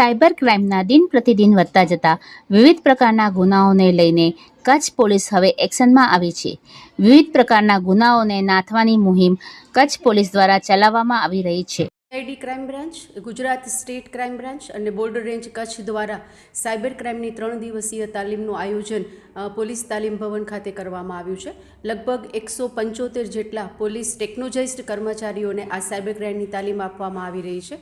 cyber ક્રાઇમના દિન પ્રતિદિન વધતા જતા વિવિધ પ્રકારના ગુનાઓને લઈને કચ્છ પોલીસ હવે એક્શનમાં આવી છે વિવિધ પ્રકારના ગુનાઓને નાથવાની મુહિમ કચ્છ પોલીસ દ્વારા ચલાવવામાં આવી રહી છે ID crime branch Gujarat state crime branch અને બોર્ડર રેન્જ કચ્છ દ્વારા સાયબર ક્રાઇમની ત્રણ દિવસીય તાલીમનું આયોજન પોલીસ તાલીમ ભવન ખાતે કરવામાં આવ્યું છે લગભગ એકસો પંચોતેર જેટલા પોલીસ ટેકનોલોજિસ્ટ કર્મચારીઓને આ સાયબર ક્રાઇમની તાલીમ આપવામાં આવી રહી છે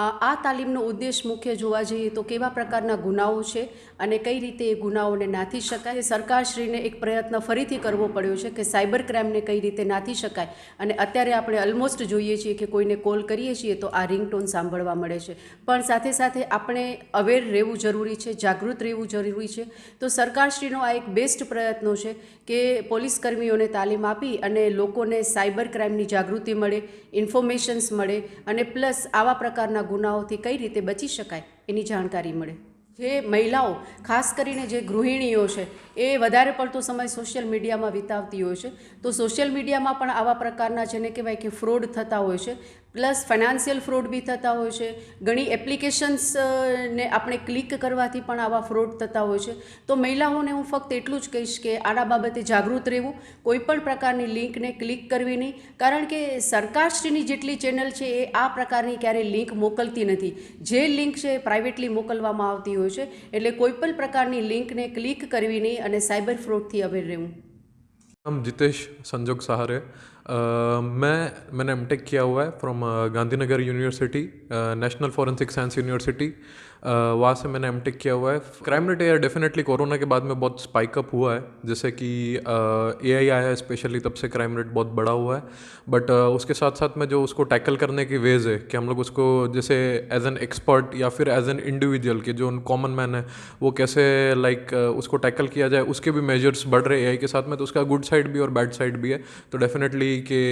આ તાલીમનો ઉદ્દેશ મુખ્ય જોવા જઈએ તો કેવા પ્રકારના ગુનાઓ છે અને કઈ રીતે એ ગુનાઓને નાથી શકાય સરકારશ્રીને એક પ્રયત્ન ફરીથી કરવો પડ્યો છે કે સાયબર ક્રાઇમને કઈ રીતે નાથી શકાય અને અત્યારે આપણે ઓલમોસ્ટ જોઈએ છીએ કે કોઈને કોલ કરીએ છીએ તો આ રિંગટોન સાંભળવા મળે છે પણ સાથે સાથે આપણે અવેર રહેવું જરૂરી છે જાગૃત રહેવું જરૂરી છે તો સરકારશ્રીનો આ એક બેસ્ટ પ્રયત્નો છે કે પોલીસ કર્મીઓને તાલીમ આપી અને લોકોને સાયબર ક્રાઇમની જાગૃતિ મળે ઇન્ફોર્મેશન્સ મળે અને પ્લસ આવા પ્રકારના પ્રકારના ગુનાઓથી કઈ રીતે બચી શકાય એની જાણકારી મળે જે મહિલાઓ ખાસ કરીને જે ગૃહિણીઓ છે એ વધારે પડતો સમય સોશિયલ મીડિયામાં વિતાવતી હોય છે તો સોશિયલ મીડિયામાં પણ આવા પ્રકારના જેને કહેવાય કે ફ્રોડ થતા હોય છે પ્લસ ફાઇનાન્સિયલ ફ્રોડ બી થતા હોય છે ઘણી એપ્લિકેશન્સ ને આપણે ક્લિક કરવાથી પણ આવા ફ્રોડ થતા હોય છે તો મહિલાઓને હું ફક્ત એટલું જ કહીશ કે આના બાબતે જાગૃત રહેવું કોઈપણ પ્રકારની લિંકને ક્લિક કરવી નહીં કારણ કે સરકારશ્રીની જેટલી ચેનલ છે એ આ પ્રકારની ક્યારેય લિંક મોકલતી નથી જે લિંક છે એ પ્રાઇવેટલી મોકલવામાં આવતી હોય છે એટલે કોઈપણ પ્રકારની લિંકને ક્લિક કરવી નહીં અને સાયબર ફ્રોડથી અવેર રહેવું हम जितेश संजोग सहारे मैं मैंने एम किया हुआ है from Gandhinagar university national forensic science university वहाँ से मैंने एम किया हुआ है crime rate are definitely corona के बाद में बहुत स्पाइकअप हुआ है जैसे कि ए आई आया है स्पेशली तब से क्राइम रेट बहुत बड़ा हुआ है बट उसके साथ साथ में जो उसको टैकल करने की वेज है कि हम लोग उसको जैसे एज एन एक्सपर्ट या फिर एज एन इंडिविजुअल के जो कॉमन मैन है वो कैसे लाइक like, उसको टैकल किया जाए उसके भी मेजर्स बढ़ रहे ए के साथ में तो उसका गुड साइड भी और बैड साइड भी है तो डेफिनेटली कि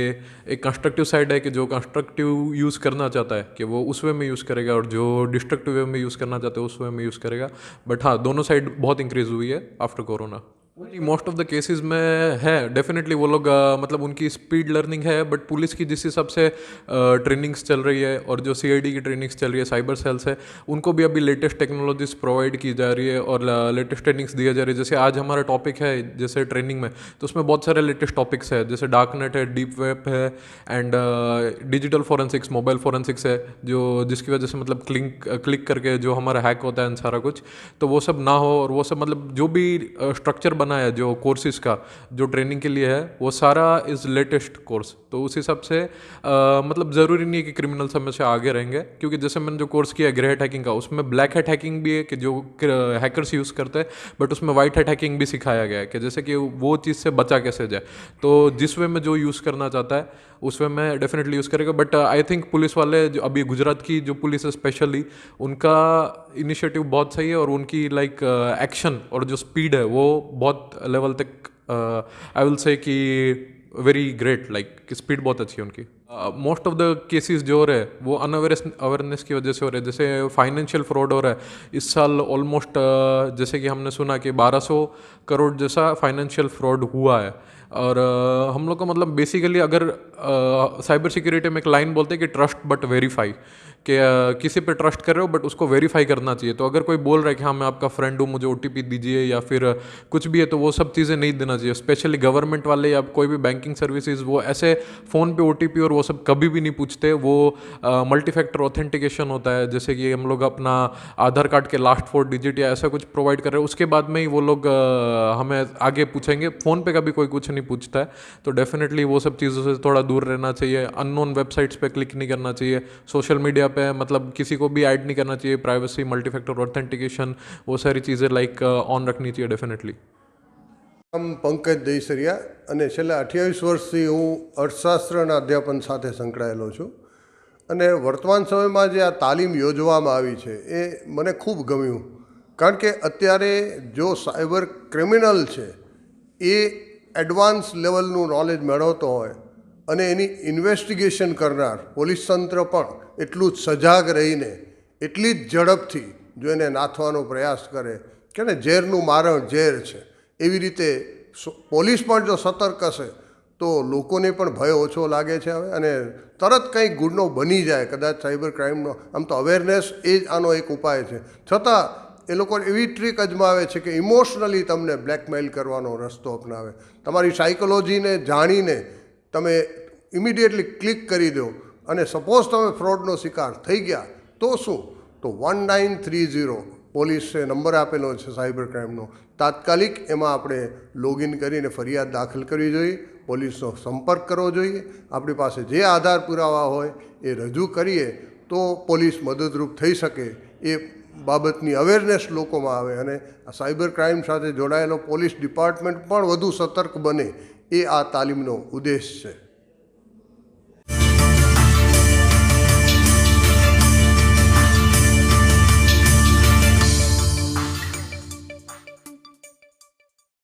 एक कंस्ट्रक्टिव साइड है कि जो कंस्ट्रक्टिव यूज़ करना चाहता है कि वो उस वे में यूज़ करेगा और जो डिस्ट्रक्टिव वे में यूज़ करना चाहते हो उस समय में यूज़ करेगा बट हाँ दोनों साइड बहुत इंक्रीज़ हुई है after corona most of the cases में है डेफिनेटली वो लोग मतलब उनकी स्पीड लर्निंग है बट पुलिस की जिस हिसाब से ट्रेनिंग्स चल रही है और जो सीआईडी की ट्रेनिंग्स चल रही है साइबर सेल्स है उनको भी अभी लेटेस्ट टेक्नोलॉजीज प्रोवाइड की जा रही है और लेटेस्ट ट्रेनिंग्स दिया जा रही है जैसे आज हमारा टॉपिक है जैसे ट्रेनिंग में तो उसमें बहुत सारे लेटेस्ट टॉपिक्स है जैसे डार्क नेट है डीप वेब है and digital forensics mobile forensics है जो जिसकी वजह से मतलब क्लिक क्लिक करके जो हमारा हैक होता है सारा कुछ तो वो सब ना हो और वो सब मतलब जो भी स्ट्रक्चर बना बनाना है जो कोर्सेज का जो ट्रेनिंग के लिए है वो सारा इज़ लेटेस्ट कोर्स तो उस हिसाब से आ, मतलब ज़रूरी नहीं है कि क्रिमिनल सब में से आगे रहेंगे क्योंकि जैसे मैंने जो कोर्स किया ग्रे हेट हैकिंग का उसमें ब्लैक हेट हैकिंग भी है कि जो हैकर्स यूज़ करते हैं बट उसमें वाइट हेट हैकिंग भी सिखाया गया है कि जैसे कि वो चीज़ से बचा कैसे जाए तो जिस वे में जो यूज़ करना चाहता है उस वे में डेफिनेटली यूज़ करेगा बट आई थिंक पुलिस वाले जो अभी गुजरात की जो पुलिस है स्पेशली उनका इनिशिएटिव बहुत सही है और उनकी लाइक like, एक्शन और जो स्पीड है वो बहुत बहुत लेवल तक आई विल से कि वेरी ग्रेट लाइक कि स्पीड बहुत अच्छी है उनकी मोस्ट ऑफ द केसेस जो हो रहे हैं वो अनअवेयरनेस अवेयरनेस की वजह से हो रहे हैं जैसे फाइनेंशियल फ्रॉड हो रहा है इस साल ऑलमोस्ट uh, जैसे कि हमने सुना कि 1200 करोड़ जैसा फाइनेंशियल फ्रॉड हुआ है और uh, हम लोग को मतलब बेसिकली अगर साइबर uh, सिक्योरिटी में एक लाइन बोलते हैं कि ट्रस्ट बट वेरीफाई कि किसी पे ट्रस्ट कर रहे हो बट उसको वेरीफाई करना चाहिए तो अगर कोई बोल रहा है कि हाँ मैं आपका फ्रेंड हूँ मुझे ओ दीजिए या फिर कुछ भी है तो वो सब चीज़ें नहीं देना चाहिए स्पेशली गवर्नमेंट वाले या कोई भी बैंकिंग सर्विसेज वो ऐसे फ़ोन पे ओ और वो सब कभी भी नहीं पूछते वो मल्टी फैक्टर ऑथेंटिकेशन होता है जैसे कि हम लोग अपना आधार कार्ड के लास्ट फोर डिजिट या ऐसा कुछ प्रोवाइड कर रहे हैं उसके बाद में ही वो लोग हमें आगे पूछेंगे फ़ोन पे कभी कोई कुछ नहीं पूछता है तो डेफिनेटली वो सब चीज़ों से थोड़ा दूर रहना चाहिए अननोन वेबसाइट्स पे क्लिक नहीं करना चाहिए सोशल मीडिया पे मतलब किसी को भी ऐड नहीं करना चाहिए प्राइवेसी मल्टी फैक्टर ऑथेंटिकेशन वो सारी चीज़ें लाइक ऑन रखनी चाहिए डेफिनेटली આમ પંકજ જયસરિયા અને છેલ્લા અઠ્યાવીસ વર્ષથી હું અર્થશાસ્ત્રના અધ્યાપન સાથે સંકળાયેલો છું અને વર્તમાન સમયમાં જે આ તાલીમ યોજવામાં આવી છે એ મને ખૂબ ગમ્યું કારણ કે અત્યારે જો સાયબર ક્રિમિનલ છે એ એડવાન્સ લેવલનું નોલેજ મેળવતો હોય અને એની ઇન્વેસ્ટિગેશન કરનાર પોલીસ તંત્ર પણ એટલું જ સજાગ રહીને એટલી જ ઝડપથી જો એને નાથવાનો પ્રયાસ કરે કે ઝેરનું મારણ ઝેર છે એવી રીતે પોલીસ પણ જો સતર્ક હશે તો લોકોને પણ ભય ઓછો લાગે છે હવે અને તરત કંઈક ગુનો બની જાય કદાચ સાયબર ક્રાઇમનો આમ તો અવેરનેસ એ જ આનો એક ઉપાય છે છતાં એ લોકો એવી ટ્રીક અજમાવે છે કે ઇમોશનલી તમને બ્લેકમેલ કરવાનો રસ્તો અપનાવે તમારી સાયકોલોજીને જાણીને તમે ઇમિડિયેટલી ક્લિક કરી દો અને સપોઝ તમે ફ્રોડનો શિકાર થઈ ગયા તો શું તો વન નાઇન થ્રી ઝીરો પોલીસે નંબર આપેલો છે સાયબર ક્રાઇમનો તાત્કાલિક એમાં આપણે લોગિન કરીને ફરિયાદ દાખલ કરવી જોઈએ પોલીસનો સંપર્ક કરવો જોઈએ આપણી પાસે જે આધાર પુરાવા હોય એ રજૂ કરીએ તો પોલીસ મદદરૂપ થઈ શકે એ બાબતની અવેરનેસ લોકોમાં આવે અને આ સાયબર ક્રાઇમ સાથે જોડાયેલો પોલીસ ડિપાર્ટમેન્ટ પણ વધુ સતર્ક બને એ આ તાલીમનો ઉદ્દેશ છે